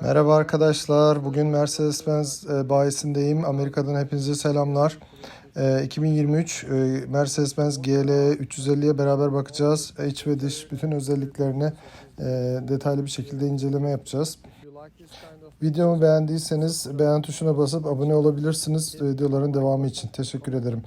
Merhaba arkadaşlar. Bugün Mercedes-Benz e, bayisindeyim. Amerika'dan hepinize selamlar. E, 2023 e, Mercedes-Benz GL 350'ye beraber bakacağız. İç ve dış bütün özelliklerini e, detaylı bir şekilde inceleme yapacağız. Videomu beğendiyseniz beğen tuşuna basıp abone olabilirsiniz videoların devamı için. Teşekkür ederim.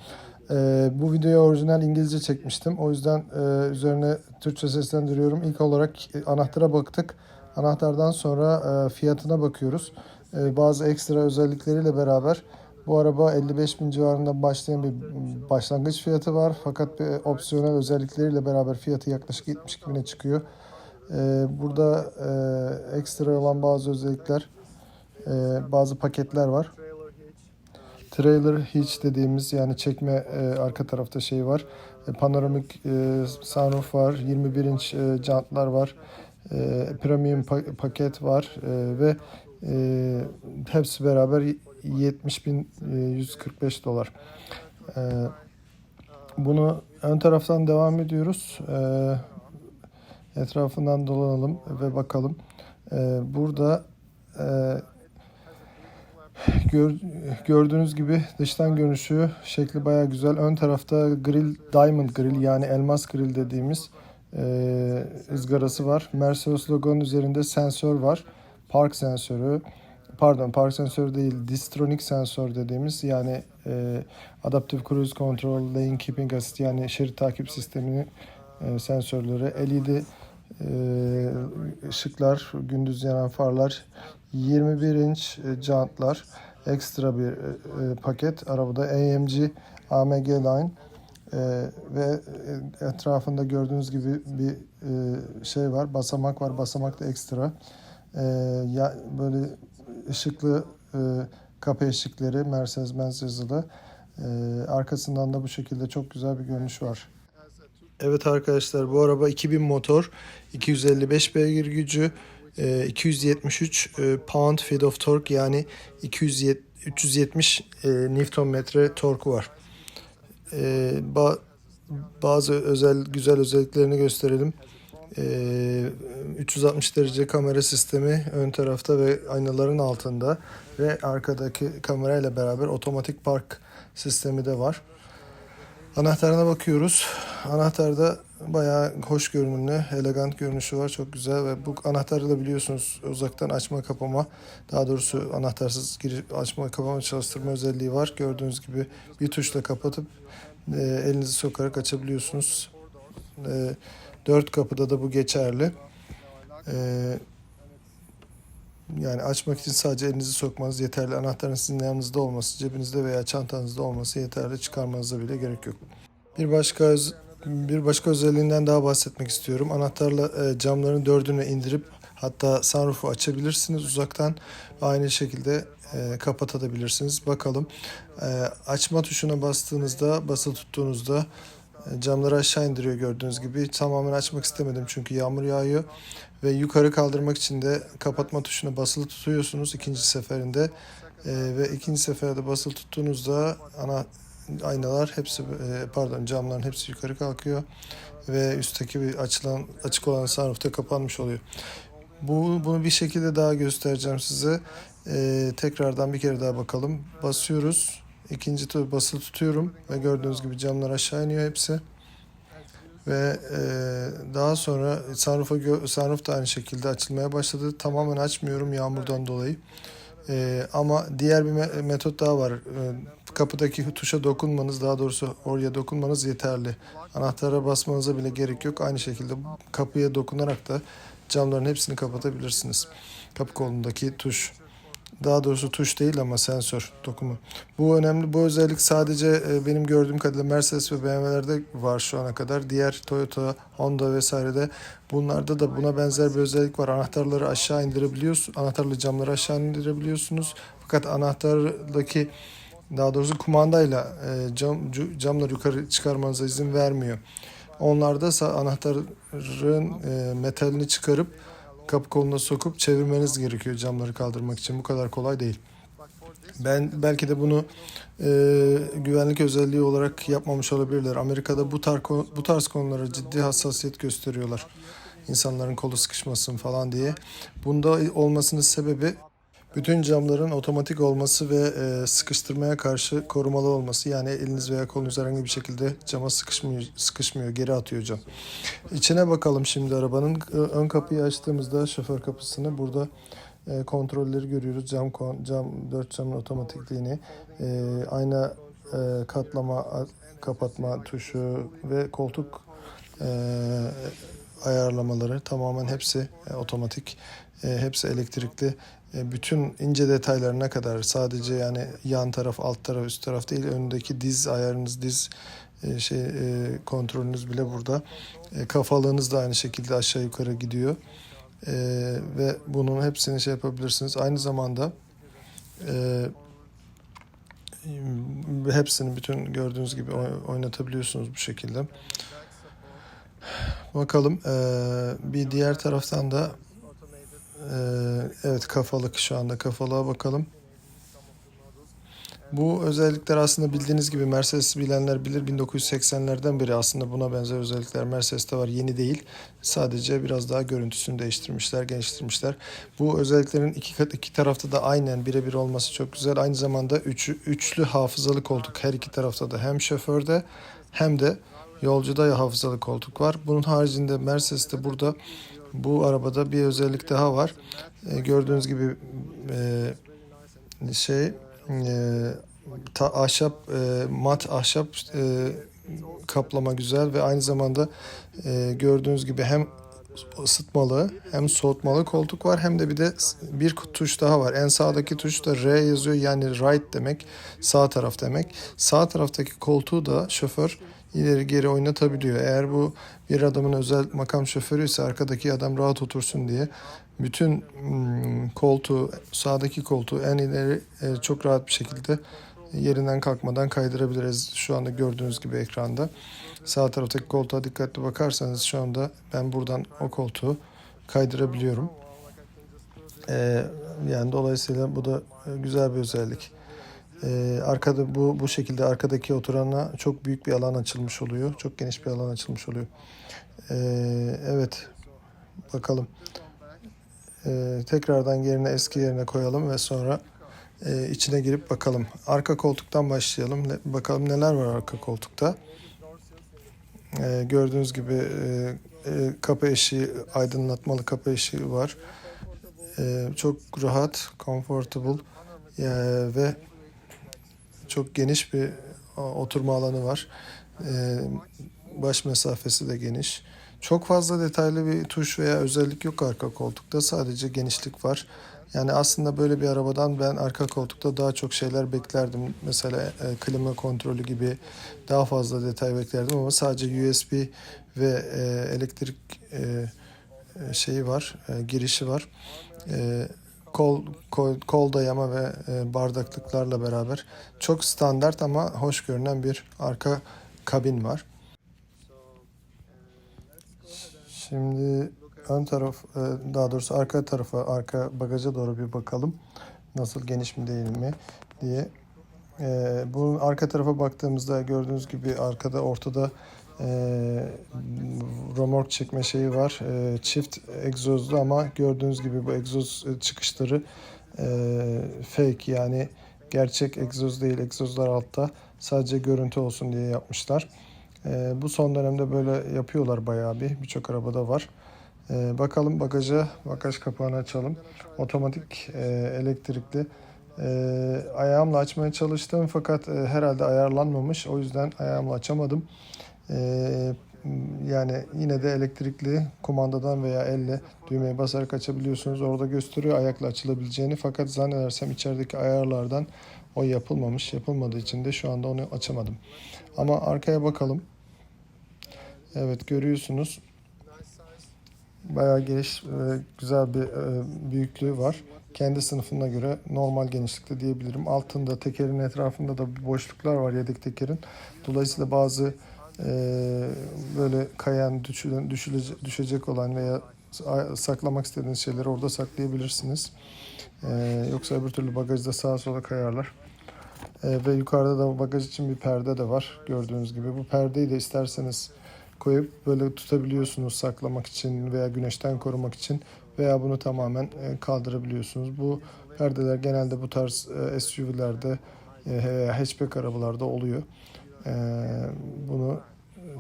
E, bu videoyu orijinal İngilizce çekmiştim. O yüzden e, üzerine Türkçe seslendiriyorum. İlk olarak e, anahtara baktık. Anahtardan sonra e, fiyatına bakıyoruz. E, bazı ekstra özellikleriyle beraber bu araba 55 bin civarında başlayan bir başlangıç fiyatı var. Fakat bir opsiyonel özellikleriyle beraber fiyatı yaklaşık 72 bine çıkıyor. E, burada ekstra olan bazı özellikler, bazı paketler var. Trailer hitch dediğimiz yani çekme e, arka tarafta şey var. E, panoramik e, sunroof var. 21 inç e, jantlar var. E, premium pa- paket var e, ve e, hepsi beraber 70.145 dolar. E, bunu ön taraftan devam ediyoruz. E, etrafından dolanalım ve bakalım. E, burada e, Gör, gördüğünüz gibi dıştan görünüşü şekli baya güzel. Ön tarafta grill, diamond grill yani elmas grill dediğimiz e, ızgarası var. Mercedes logonun üzerinde sensör var. Park sensörü, pardon park sensörü değil, distronic sensör dediğimiz yani e, adaptive cruise control, lane keeping assist yani şerit takip sisteminin e, sensörleri, LED e, ışıklar, gündüz yanan farlar, 21 inç e, jantlar, ekstra bir e, paket. Arabada AMG AMG Line e, ve e, etrafında gördüğünüz gibi bir e, şey var, basamak var. Basamak da ekstra. E, ya, böyle ışıklı e, kapı eşikleri Mercedes-Benz yazılı. E, arkasından da bu şekilde çok güzel bir görünüş var. Evet arkadaşlar bu araba 2000 motor, 255 beygir gücü, e, 273 e, pound feet of torque yani 270, 370 e, Newton metre torku var. E, ba- bazı özel güzel özelliklerini gösterelim. E, 360 derece kamera sistemi ön tarafta ve aynaların altında ve arkadaki kamerayla beraber otomatik park sistemi de var. Anahtarına bakıyoruz. Anahtarda bayağı hoş görünümlü, elegant görünüşü var. Çok güzel ve bu anahtarı da biliyorsunuz uzaktan açma kapama, daha doğrusu anahtarsız girip açma kapama çalıştırma özelliği var. Gördüğünüz gibi bir tuşla kapatıp e, elinizi sokarak açabiliyorsunuz. E, dört kapıda da bu geçerli. E, yani açmak için sadece elinizi sokmanız yeterli. Anahtarın sizin yanınızda olması, cebinizde veya çantanızda olması yeterli. Çıkarmanıza bile gerek yok. Bir başka bir başka özelliğinden daha bahsetmek istiyorum. Anahtarla e, camların dördünü indirip hatta sunroof'u açabilirsiniz uzaktan. Aynı şekilde e, kapatabilirsiniz. Bakalım. E, açma tuşuna bastığınızda, basılı tuttuğunuzda camları aşağı indiriyor gördüğünüz gibi. Tamamen açmak istemedim çünkü yağmur yağıyor. Ve yukarı kaldırmak için de kapatma tuşuna basılı tutuyorsunuz ikinci seferinde. E, ve ikinci seferde basılı tuttuğunuzda ana aynalar hepsi e, pardon camların hepsi yukarı kalkıyor ve üstteki bir açılan açık olan sunroofta kapanmış oluyor. Bu bunu bir şekilde daha göstereceğim size. E, tekrardan bir kere daha bakalım. Basıyoruz. İkinci tur basılı tutuyorum ve gördüğünüz gibi camlar aşağı iniyor hepsi. Ve e, daha sonra sunroof'a sunroof da aynı şekilde açılmaya başladı. Tamamen açmıyorum yağmurdan dolayı. E, ama diğer bir me- metot daha var. E, kapıdaki tuşa dokunmanız, daha doğrusu oraya dokunmanız yeterli. Anahtara basmanıza bile gerek yok. Aynı şekilde kapıya dokunarak da camların hepsini kapatabilirsiniz. Kapı kolundaki tuş. Daha doğrusu tuş değil ama sensör dokumu. Bu önemli. Bu özellik sadece e, benim gördüğüm kadarıyla Mercedes ve BMW'lerde var şu ana kadar. Diğer Toyota, Honda vesairede bunlarda da buna benzer bir özellik var. Anahtarları aşağı indirebiliyorsunuz. Anahtarlı camları aşağı indirebiliyorsunuz. Fakat anahtardaki daha doğrusu kumandayla e, cam, camları yukarı çıkarmanıza izin vermiyor. Onlarda anahtarın e, metalini çıkarıp kapı koluna sokup çevirmeniz gerekiyor camları kaldırmak için. Bu kadar kolay değil. Ben belki de bunu e, güvenlik özelliği olarak yapmamış olabilirler. Amerika'da bu tarz bu tarz konulara ciddi hassasiyet gösteriyorlar. insanların kolu sıkışmasın falan diye. Bunda olmasının sebebi bütün camların otomatik olması ve e, sıkıştırmaya karşı korumalı olması. Yani eliniz veya kolunuz herhangi bir şekilde cama sıkışmıyor, sıkışmıyor geri atıyor cam. İçine bakalım şimdi arabanın. Ön kapıyı açtığımızda şoför kapısını burada e, kontrolleri görüyoruz. Cam cam dört camın otomatikliğini, e, ayna e, katlama, kapatma tuşu ve koltuk e, ayarlamaları tamamen hepsi e, otomatik. E, hepsi elektrikli. E, bütün ince detaylarına kadar sadece yani yan taraf, alt taraf, üst taraf değil önündeki diz ayarınız, diz e, şey e, kontrolünüz bile burada. E, kafalığınız da aynı şekilde aşağı yukarı gidiyor. E, ve bunun hepsini şey yapabilirsiniz. Aynı zamanda e, hepsini bütün gördüğünüz gibi oy- oynatabiliyorsunuz bu şekilde. Bakalım e, bir diğer taraftan da evet kafalık şu anda kafalığa bakalım. Bu özellikler aslında bildiğiniz gibi Mercedes bilenler bilir 1980'lerden beri aslında buna benzer özellikler Mercedes'te var. Yeni değil. Sadece biraz daha görüntüsünü değiştirmişler, geliştirmişler. Bu özelliklerin iki iki tarafta da aynen birebir olması çok güzel. Aynı zamanda üç, üçlü hafızalı koltuk her iki tarafta da hem şoförde hem de yolcuda hafızalı koltuk var. Bunun haricinde Mercedes'te burada bu arabada bir özellik daha var. E, gördüğünüz gibi e, şey e, ta, ahşap e, mat ahşap e, kaplama güzel ve aynı zamanda e, gördüğünüz gibi hem ısıtmalı hem soğutmalı koltuk var hem de bir de bir tuş daha var. En sağdaki tuş da R yazıyor yani right demek sağ taraf demek. Sağ taraftaki koltuğu da şoför ileri geri oynatabiliyor. Eğer bu bir adamın özel makam şoförü ise arkadaki adam rahat otursun diye bütün hmm, koltuğu sağdaki koltuğu en ileri e, çok rahat bir şekilde yerinden kalkmadan kaydırabiliriz. Şu anda gördüğünüz gibi ekranda. Sağ taraftaki koltuğa dikkatli bakarsanız şu anda ben buradan o koltuğu kaydırabiliyorum. Ee, yani dolayısıyla bu da e, güzel bir özellik. Ee, arkada bu bu şekilde arkadaki oturana çok büyük bir alan açılmış oluyor. Çok geniş bir alan açılmış oluyor. Ee, evet. Bakalım. Ee, tekrardan yerine eski yerine koyalım ve sonra e, içine girip bakalım. Arka koltuktan başlayalım. Ne- bakalım neler var arka koltukta. Ee, gördüğünüz gibi e, e, kapı eşiği, aydınlatmalı kapı eşiği var. Ee, çok rahat, comfortable e, ve çok geniş bir o, oturma alanı var. Ee, baş mesafesi de geniş. Çok fazla detaylı bir tuş veya özellik yok arka koltukta. Sadece genişlik var. Yani aslında böyle bir arabadan ben arka koltukta daha çok şeyler beklerdim. Mesela e, klima kontrolü gibi daha fazla detay beklerdim ama sadece USB ve e, elektrik e, e, şeyi var, e, girişi var. E, kol, kol kol dayama ve e, bardaklıklarla beraber çok standart ama hoş görünen bir arka kabin var. Şimdi ön taraf, e, daha doğrusu arka tarafa, arka bagaja doğru bir bakalım. Nasıl geniş mi değil mi diye. E, bunun arka tarafa baktığımızda gördüğünüz gibi arkada ortada e, romork çekme şeyi var. E, çift egzozlu ama gördüğünüz gibi bu egzoz çıkışları e, fake yani gerçek egzoz değil. Egzozlar altta sadece görüntü olsun diye yapmışlar. E, bu son dönemde böyle yapıyorlar bayağı bir. Birçok arabada var. E, bakalım bagaja, bagaj kapağını açalım. Otomatik e, elektrikli. E, ayağımla açmaya çalıştım fakat e, herhalde ayarlanmamış. O yüzden ayağımla açamadım. E, yani yine de elektrikli kumandadan veya elle düğmeye basarak açabiliyorsunuz. Orada gösteriyor ayakla açılabileceğini fakat zannedersem içerideki ayarlardan o yapılmamış. Yapılmadığı için de şu anda onu açamadım. Ama arkaya bakalım. Evet görüyorsunuz. Bayağı geniş güzel bir e, büyüklüğü var. Kendi sınıfına göre normal genişlikte diyebilirim. Altında tekerin etrafında da boşluklar var yedek tekerin. Dolayısıyla bazı böyle kayan, düşülen, düşülecek, düşecek olan veya saklamak istediğiniz şeyleri orada saklayabilirsiniz. E, yoksa öbür türlü bagajda sağa sola kayarlar. E, ve yukarıda da bagaj için bir perde de var gördüğünüz gibi. Bu perdeyi de isterseniz koyup böyle tutabiliyorsunuz saklamak için veya güneşten korumak için veya bunu tamamen e, kaldırabiliyorsunuz. Bu perdeler genelde bu tarz e, SUV'lerde e, hatchback arabalarda oluyor. E, bunu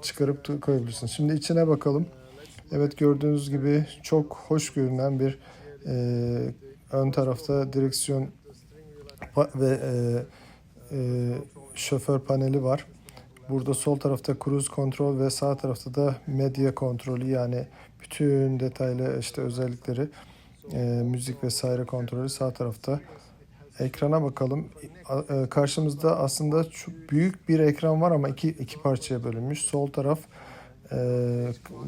çıkarıp koyabilirsiniz. Şimdi içine bakalım. Evet gördüğünüz gibi çok hoş görünen bir e, ön tarafta direksiyon ve e, e, şoför paneli var. Burada sol tarafta cruise kontrol ve sağ tarafta da medya kontrolü yani bütün detaylı işte özellikleri e, müzik vesaire kontrolü sağ tarafta. Ekrana bakalım. E, Karşımızda aslında büyük bir ekran var ama iki, iki parçaya bölünmüş. Sol taraf e,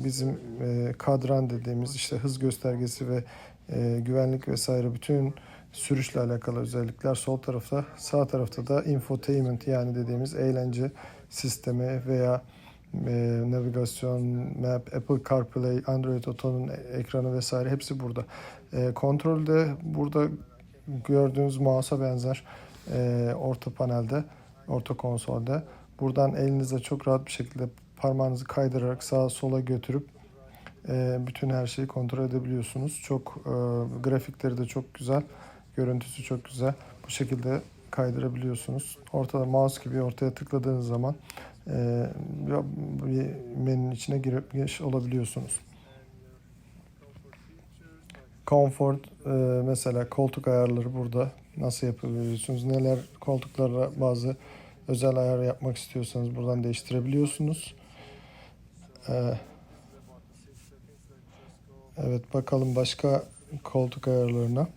bizim e, kadran dediğimiz işte hız göstergesi ve güvenlik vesaire bütün sürüşle alakalı özellikler sol tarafta. Sağ tarafta da infotainment yani dediğimiz eğlence sistemi veya navigasyon, map, Apple CarPlay, Android Auto'nun ekranı vesaire hepsi burada. E, kontrolde burada gördüğünüz mouse'a benzer e, orta panelde, orta konsolde. Buradan elinize çok rahat bir şekilde parmağınızı kaydırarak sağa sola götürüp e, bütün her şeyi kontrol edebiliyorsunuz. Çok e, grafikleri de çok güzel, görüntüsü çok güzel. Bu şekilde kaydırabiliyorsunuz. Ortada mouse gibi ortaya tıkladığınız zaman e, bir- menünün içine girip giriş olabiliyorsunuz. Comfort e, mesela koltuk ayarları burada nasıl yapabiliyorsunuz? Neler koltuklara bazı özel ayar yapmak istiyorsanız buradan değiştirebiliyorsunuz. E, evet bakalım başka koltuk ayarlarına.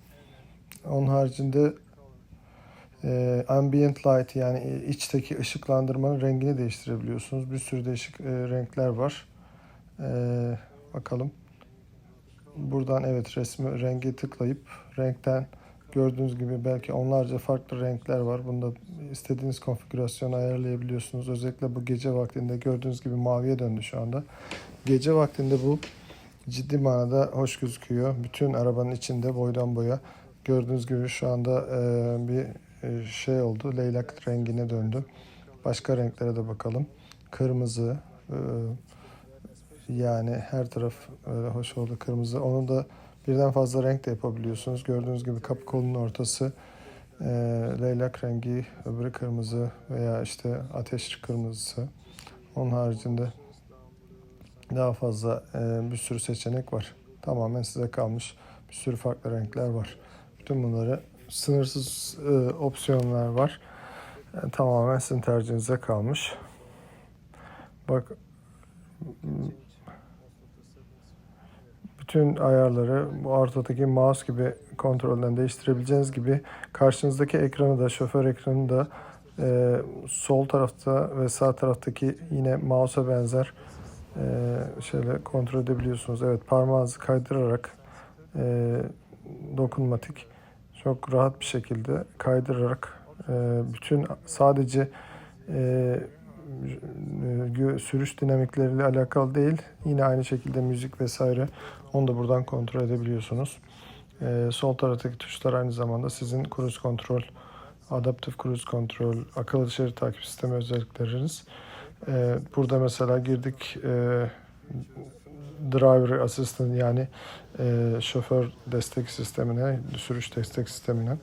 Onun haricinde e, ambient light yani içteki ışıklandırmanın rengini değiştirebiliyorsunuz. Bir sürü değişik e, renkler var. E, bakalım. Buradan evet resmi rengi tıklayıp renkten gördüğünüz gibi belki onlarca farklı renkler var. Bunda istediğiniz konfigürasyonu ayarlayabiliyorsunuz. Özellikle bu gece vaktinde gördüğünüz gibi maviye döndü şu anda. Gece vaktinde bu ciddi manada hoş gözüküyor. Bütün arabanın içinde boydan boya. Gördüğünüz gibi şu anda e, bir e, şey oldu. Leylak rengine döndü. Başka renklere de bakalım. Kırmızı, e, yani her taraf öyle hoş oldu kırmızı. Onu da birden fazla renk de yapabiliyorsunuz. Gördüğünüz gibi kapı kolunun ortası e, leylak rengi, öbürü kırmızı veya işte ateş kırmızısı. Onun haricinde daha fazla e, bir sürü seçenek var. Tamamen size kalmış. Bir sürü farklı renkler var. Bütün bunları sınırsız e, opsiyonlar var. E, tamamen sizin tercihinize kalmış. Bak bütün ayarları bu ortadaki mouse gibi kontrolden değiştirebileceğiniz gibi karşınızdaki ekranı da şoför ekranı da e, sol tarafta ve sağ taraftaki yine mouse'a benzer e, şeyle kontrol edebiliyorsunuz. Evet parmağınızı kaydırarak e, dokunmatik çok rahat bir şekilde kaydırarak e, bütün sadece e, sürüş dinamikleriyle alakalı değil. Yine aynı şekilde müzik vesaire onu da buradan kontrol edebiliyorsunuz. Ee, sol taraftaki tuşlar aynı zamanda sizin cruise kontrol, adaptif cruise kontrol, akıllı şerit takip sistemi özellikleriniz. Ee, burada mesela girdik e, driver assistant yani e, şoför destek sistemine, sürüş destek sistemine.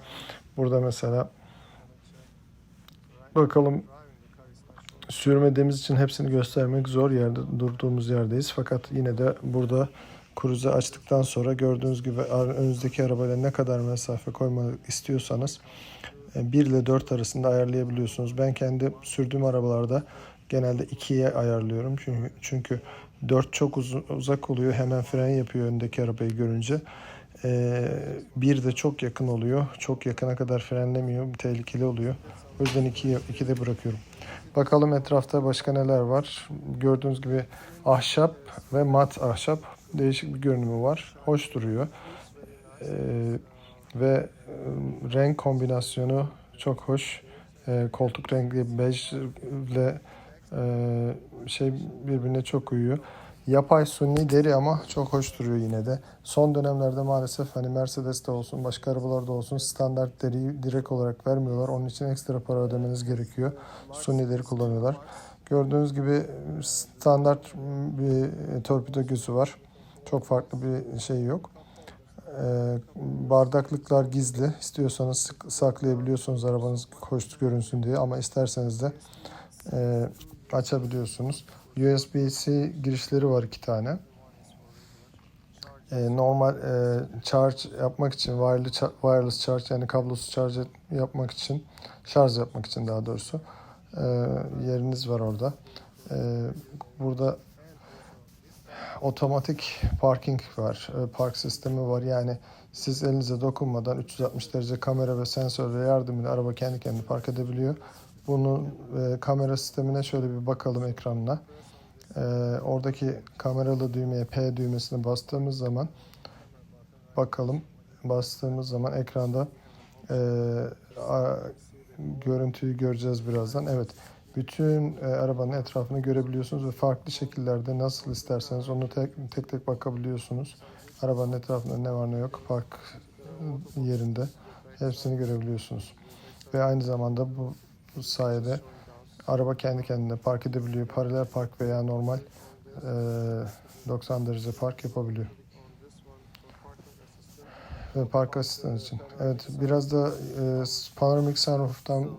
Burada mesela bakalım sürmediğimiz için hepsini göstermek zor yerde durduğumuz yerdeyiz. Fakat yine de burada cruise'u açtıktan sonra gördüğünüz gibi önünüzdeki arabayla ne kadar mesafe koymak istiyorsanız 1 ile 4 arasında ayarlayabiliyorsunuz. Ben kendi sürdüğüm arabalarda genelde 2'ye ayarlıyorum. Çünkü çünkü 4 çok uzun, uzak oluyor. Hemen fren yapıyor öndeki arabayı görünce. Ee, bir de çok yakın oluyor. Çok yakına kadar frenlemiyor. Tehlikeli oluyor. O yüzden 2'ye 2'de bırakıyorum. Bakalım etrafta başka neler var. Gördüğünüz gibi ahşap ve mat ahşap değişik bir görünümü var. Hoş duruyor. Ee, ve e, renk kombinasyonu çok hoş. Ee, koltuk rengi bej ile e, şey birbirine çok uyuyor. Yapay suni deri ama çok hoş duruyor yine de. Son dönemlerde maalesef hani Mercedes'te olsun başka arabalarda olsun standart deriyi direkt olarak vermiyorlar. Onun için ekstra para ödemeniz gerekiyor. Suni deri kullanıyorlar. Gördüğünüz gibi standart bir torpido gözü var. Çok farklı bir şey yok. Ee, bardaklıklar gizli. İstiyorsanız sık- saklayabiliyorsunuz arabanız hoş görünsün diye ama isterseniz de e, açabiliyorsunuz. USB-C girişleri var iki tane. E, normal e, charge yapmak için wireless, wireless charge yani kablosuz et- yapmak için şarj yapmak için daha doğrusu e, yeriniz var orada. E, burada otomatik parking var. e, park sistemi var. Yani siz elinize dokunmadan 360 derece kamera ve sensörle yardımıyla araba kendi kendine park edebiliyor. Bunun e, kamera sistemine şöyle bir bakalım ekranına. E, oradaki kameralı düğmeye P düğmesine bastığımız zaman bakalım bastığımız zaman ekranda e, a- görüntüyü göreceğiz birazdan. Evet. Bütün e, arabanın etrafını görebiliyorsunuz ve farklı şekillerde nasıl isterseniz onu tek tek, tek bakabiliyorsunuz. Arabanın etrafında ne var ne yok park yerinde hepsini görebiliyorsunuz. Ve aynı zamanda bu, bu sayede araba kendi kendine park edebiliyor. Paralel park veya normal e, 90 derece park yapabiliyor. Ve park asistanı için. Evet biraz da e, panoramik sunroof'tan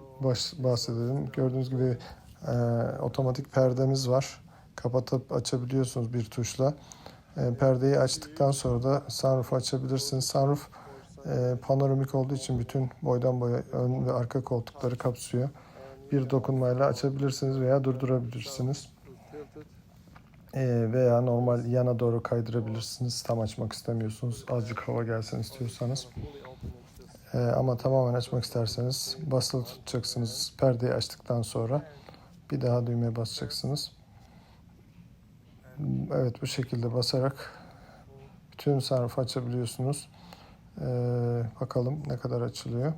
bahsedelim. Gördüğünüz gibi e, otomatik perdemiz var. Kapatıp açabiliyorsunuz bir tuşla. E, perdeyi açtıktan sonra da sunroof'u açabilirsiniz. Sunroof e, panoramik olduğu için bütün boydan boya ön ve arka koltukları kapsıyor. Bir dokunmayla açabilirsiniz veya durdurabilirsiniz. E, veya normal yana doğru kaydırabilirsiniz. Tam açmak istemiyorsunuz. Azıcık hava gelsin istiyorsanız. E, ama tamamen açmak isterseniz basılı tutacaksınız perdeyi açtıktan sonra. Bir daha düğmeye basacaksınız. Evet bu şekilde basarak bütün sarfı açabiliyorsunuz. Ee, bakalım ne kadar açılıyor.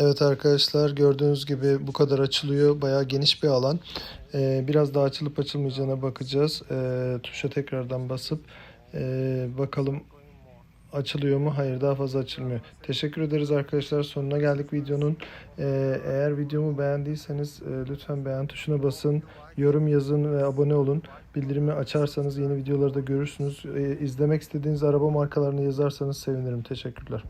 Evet arkadaşlar gördüğünüz gibi bu kadar açılıyor. Bayağı geniş bir alan. Ee, biraz daha açılıp açılmayacağına bakacağız. Ee, tuşa tekrardan basıp ee, bakalım açılıyor mu? Hayır daha fazla açılmıyor. Teşekkür ederiz arkadaşlar. Sonuna geldik videonun. Ee, eğer videomu beğendiyseniz e, lütfen beğen tuşuna basın. Yorum yazın ve abone olun. Bildirimi açarsanız yeni videoları da görürsünüz. Ee, izlemek istediğiniz araba markalarını yazarsanız sevinirim. Teşekkürler.